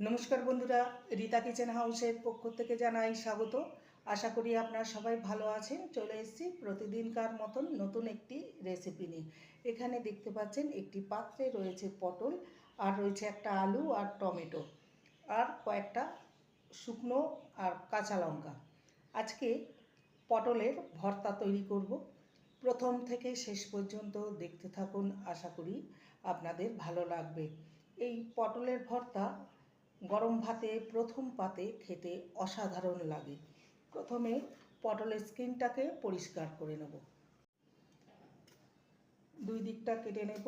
নমস্কার বন্ধুরা, রীতা কিচেন হাউসের পক্ষ থেকে জানাই স্বাগত। আশা করি আপনারা সবাই ভালো আছেন। চলে এসেছি প্রতিদিনকার মতন নতুন একটি রেসিপি নিয়ে। এখানে দেখতে পাচ্ছেন একটি পাত্রে রয়েছে পটল, আর রয়েছে একটা আলু আর টমেটো, আর কয়েকটা শুকনো আর কাঁচা লঙ্কা। আজকে পটলের ভর্তা তৈরি করব। প্রথম থেকে শেষ পর্যন্ত দেখতে থাকুন। আশা করি আপনাদের ভালো লাগবে। এই পটলের ভর্তা গরম ভাতে, প্রথম পাতে খেতে অসাধারণ লাগে। প্রথমে পটলের স্কিনটাকে পরিষ্কার করে নেব। দুই দিকটা কেটে নেব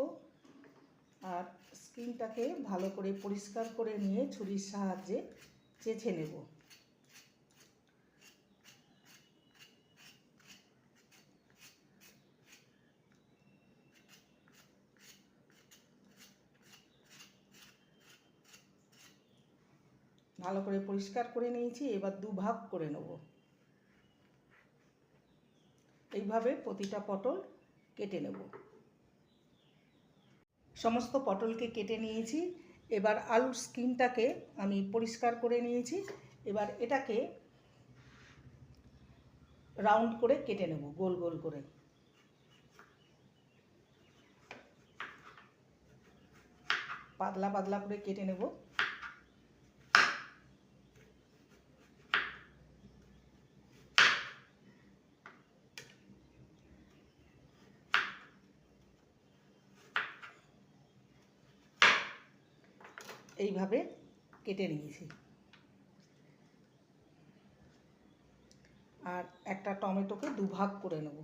আর স্কিনটাকে ভালো করে পরিষ্কার করে নিয়ে ছুরির সাহায্যে চেঁচে নেব। ভালো করে পরিষ্কার করে নিয়েছি, এবার দুভাগ করে নেব। এইভাবে প্রতিটা পটল কেটে নেব। সমস্ত পটলকে কেটে নিয়েছি, এবার আলুর স্কিনটাকে আমি পরিষ্কার করে নিয়েছি, এবার এটাকে রাউন্ড করে কেটে নেব, গোল গোল করে। পাতলা পাতলা করে কেটে নেব। এইভাবে কেটে নিয়েছি। আর একটা টমেটোকে দুভাগ করে নেব।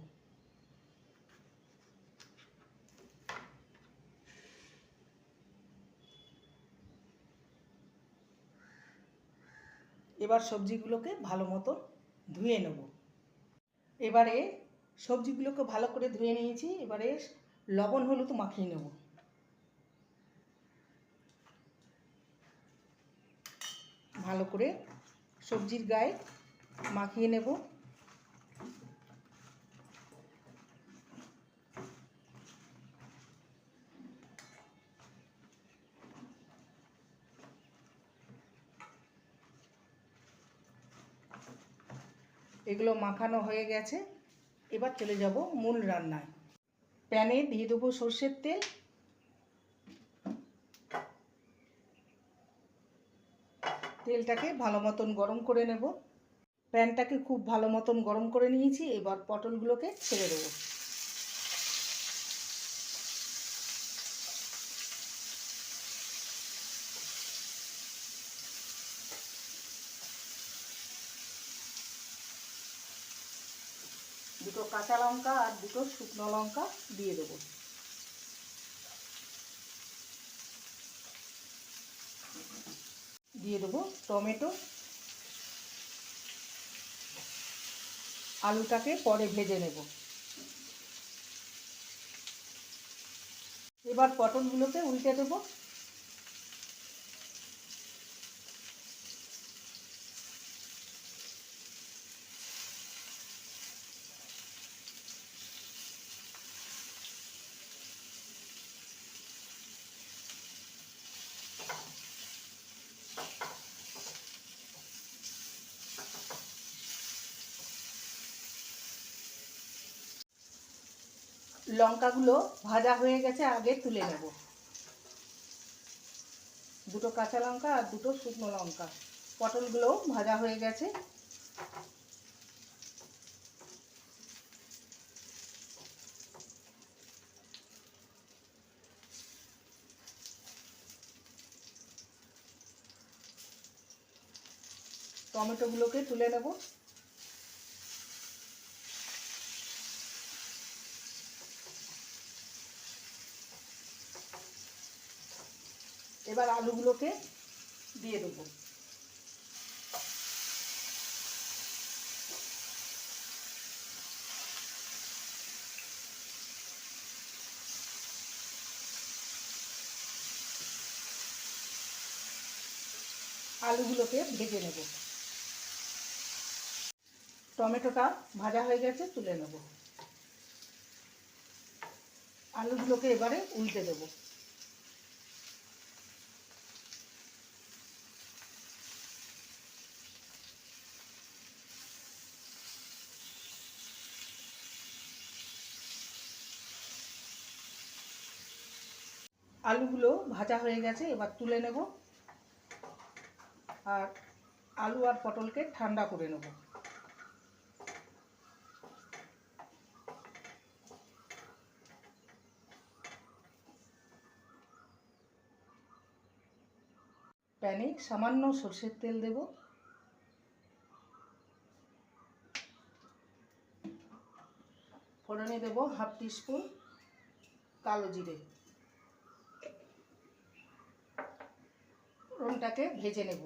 এবার সবজিগুলোকে ভালো মতো ধুয়ে নেব। এবারে সবজিগুলোকে ভালো করে ধুয়ে নিয়েছি। এবারে লবণ, হলুদ মাখিয়ে নেব। ভালো করে সবজির গায়ে মাখিয়ে নেব। এগুলো মাখানো হয়ে গেছে। এবার চলে যাব মূল রান্নায়। প্যানে দিয়ে দেবো সর্ষের তেল। তেলটাকে ভালো মতন গরম করে নেব। প্যানটাকে খুব ভালো মতন গরম করে নিয়েছি, এবার পটলগুলোকে ছেড়ে দেবো। দুটো কাঁচা লঙ্কা আর দুটো শুকনো লঙ্কা দিয়ে দেবো। দিয়ে দেবো টমেটো। আলুটাকে পরে ভেজে নেব। এবার পটলগুলোকে উল্টে দেব। লঙ্কাগুলো ভাজা হয়ে গেছে, আগে তুলে নেব। দুটো কাঁচা লঙ্কা আর দুটো শুকনো লঙ্কা। পটলগুলো ভাজা হয়ে গেছে। টমেটোগুলোকে তুলে নেব। এবার আলুগুলোকে দিয়ে দেবো। আলুগুলোকে ভেজে নেব। টমেটোটা ভাজা হয়ে গেছে, তুলে নেব। আলুগুলোকে এবারে উল্টে দেবো। আলুগুলো ভাজা হয়ে গেছে, এবার তুলে নেব। আর আলু আর পটলকে ঠান্ডা করে নেব। প্যানে সামান্য সর্ষের তেল দেব। ফোড়নে দেব হাফ টিস্পুন কালো জিরে। ফোড়নটাকে ভেজে নেব।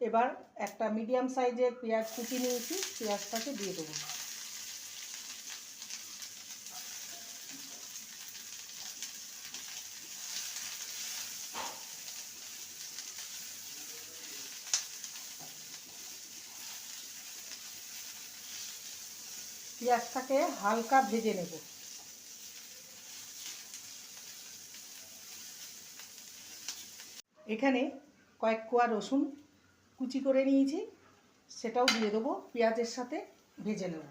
এবার একটা মিডিয়াম সাইজের পেঁয়াজ কুচি নিয়েছি, পেঁয়াজটাকে দিয়ে দেবো। পেঁয়াজটাকে হালকা ভেজে নেব। এখানে কয়েক কোয়া রসুন কুচি করে নিয়েছি, সেটাও দিয়ে দেবো, পেঁয়াজের সাথে ভেজে নেব।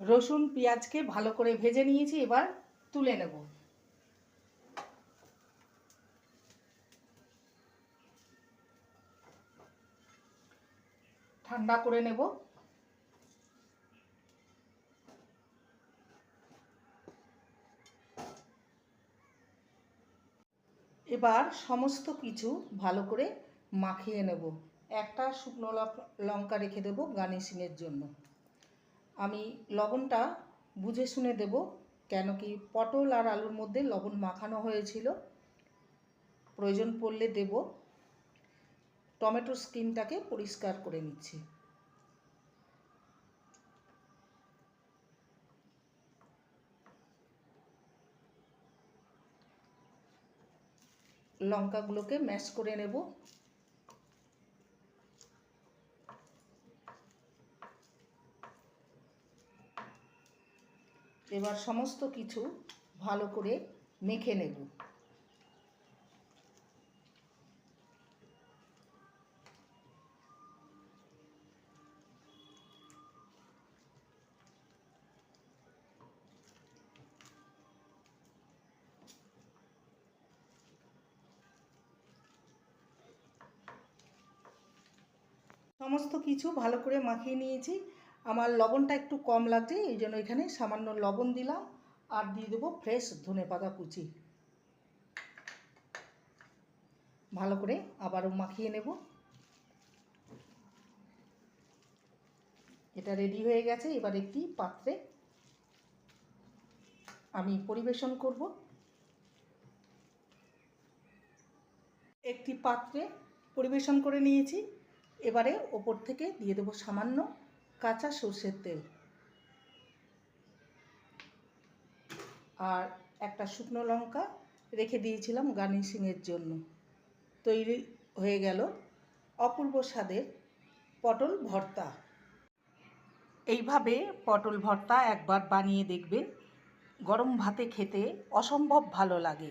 রসুন, পেঁয়াজকে ভালো করে ভেজে নিয়েছি, এবার তুলে নেব। ঠান্ডা করে নেব। এবার সমস্ত কিছু ভালো করে মাখিয়ে নেব। একটা শুকনো লঙ্কা রেখে দেব গার্নিশিংয়ের জন্য। আমি লবণটা বুঝে শুনে দেব কেন কি পটল আর আলুর মধ্যে লবণ মাখানো হয়েছিল। প্রয়োজন পড়লে দেব। টমেটোর স্কিনটাকে পরিষ্কার করে নিচ্ছি। লঙ্কাগুলোকে ম্যাশ করে নেব। এবার সমস্ত কিছু ভালো করে মেখে নেব। সমস্ত কিছু ভালো করে মাখিয়ে নিয়েছি। আমার লবণটা একটু কম লাগছে, এই জন্য এখানে সামান্য লবণ দিলাম আর দিয়ে দেবো ফ্রেশ ধনে পাতা কুচি। ভালো করে আবারও মাখিয়ে নেব। এটা রেডি হয়ে গেছে, এবার একটি পাত্রে আমি পরিবেশন করব। একটি পাত্রে পরিবেশন করে নিয়েছি। এবারে ওপর থেকে দিয়ে দেবো সামান্য কাঁচা সর্ষের তেল। আর একটা শুকনো লঙ্কা রেখে দিয়েছিলাম গার্নিশিংয়ের জন্য। তৈরি হয়ে গেল অপূর্ব স্বাদের পটল ভর্তা। এইভাবে পটল ভর্তা একবার বানিয়ে দেখবেন। গরম ভাতে খেতে অসম্ভব ভালো লাগে।